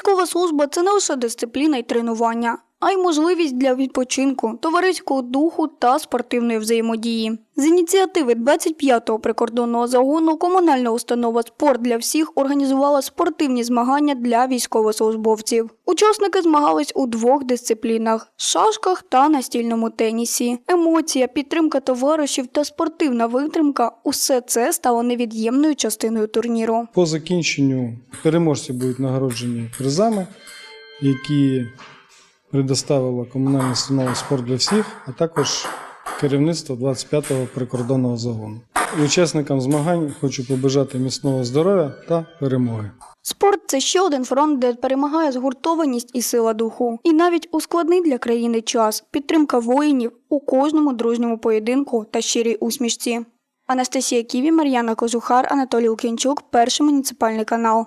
Військова служба це не лише дисципліна і тренування, а й можливість для відпочинку, товариського духу та спортивної взаємодії. З ініціативи 25-го прикордонного загону комунальна установа Спорт для всіх організувала спортивні змагання для військовослужбовців. Учасники змагались у двох дисциплінах шашках та настільному тенісі. Емоція, підтримка товаришів та спортивна витримка усе це стало невід'ємною частиною турніру. По закінченню переможці будуть нагороджені призами, які предоставила комунальна установа спорт для всіх, а також керівництво 25-го прикордонного загону. Учасникам змагань хочу побажати міцного здоров'я та перемоги. Спорт це ще один фронт, де перемагає згуртованість і сила духу. І навіть у складний для країни час підтримка воїнів у кожному дружньому поєдинку та щирій усмішці. Анастасія Ківі, Мар'яна Кожухар, Анатолій Лукінчук, перший муніципальний канал.